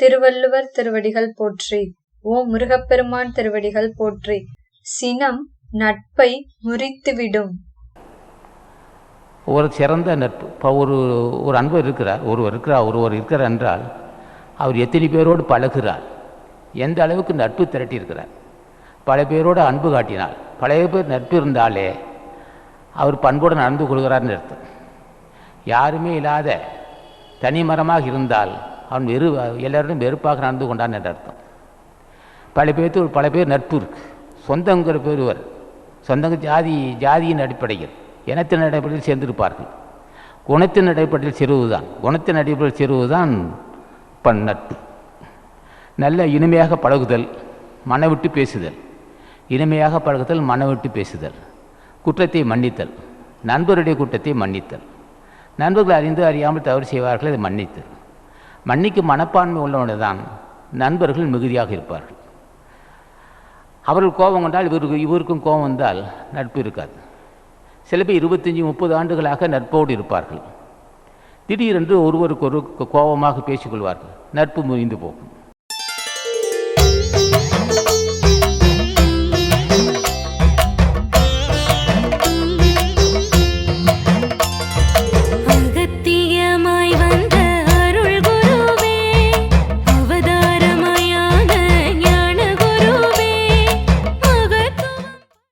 திருவள்ளுவர் திருவடிகள் போற்றி. ஓ முருகப்பெருமான் திருவடிகள் போற்றி. சினம் நட்பை முறித்துவிடும். ஒரு சிறந்த நட்பு. இப்போ ஒரு ஒரு அன்பர் இருக்கிறார். ஒருவர் இருக்கிறார் ஒருவர் இருக்கிறார் என்றால் அவர் எத்தனை பேரோடு பழகிறார் எந்த அளவுக்கு நட்பு திரட்டியிருக்கிறார்? பல பேரோடு அன்பு காட்டினார் பழைய பேர் நட்பு இருந்தாலே அவர் பண்போடு நடந்து கொள்கிறார்னு அர்த்தம். யாருமே இல்லாத தனி மரமாக இருந்தால் அவன் வெறு எல்லாரும் வெறுப்பாக நடந்து கொண்டான் என்ற அர்த்தம். பல பேர்த்து பல பேர் நட்பு இருக்கு. சொந்தங்கிற பேர் வரும் சொந்தங்க ஜாதி ஜாதியின் அடிப்படையில் இனத்தின் அடிப்படையில் சேர்ந்திருப்பார்கள். குணத்தின் அடிப்படையில் செருவுதான் குணத்தின் அடிப்படையில் செருவுதான் பண் நட்பு. நல்ல இனிமையாக பழகுதல் மனவிட்டு பேசுதல். இனிமையாக பழகுதல் மனவிட்டு பேசுதல். குற்றத்தை மன்னித்தல். நண்பருடைய குற்றத்தை மன்னித்தல். நண்பர்கள் அறிந்து அறியாமல் தவறு செய்வார்கள் அதை மன்னித்தல். மன்னிக்கும் மனப்பான்மை உள்ளவனு தான் நண்பர்கள் மிகுதியாக இருப்பார்கள். அவர்கள் கோபம் கொண்டால் இவருக்கு இவருக்கும் கோபம் வந்தால் நட்பு இருக்காது. சில பேர் இருபத்தஞ்சி முப்பது ஆண்டுகளாக நட்போடு இருப்பார்கள். திடீரென்று ஒருவருக்கு ஒரு கோபமாக பேசிக்கொள்வார்கள் நட்பு முறிந்து போகும்.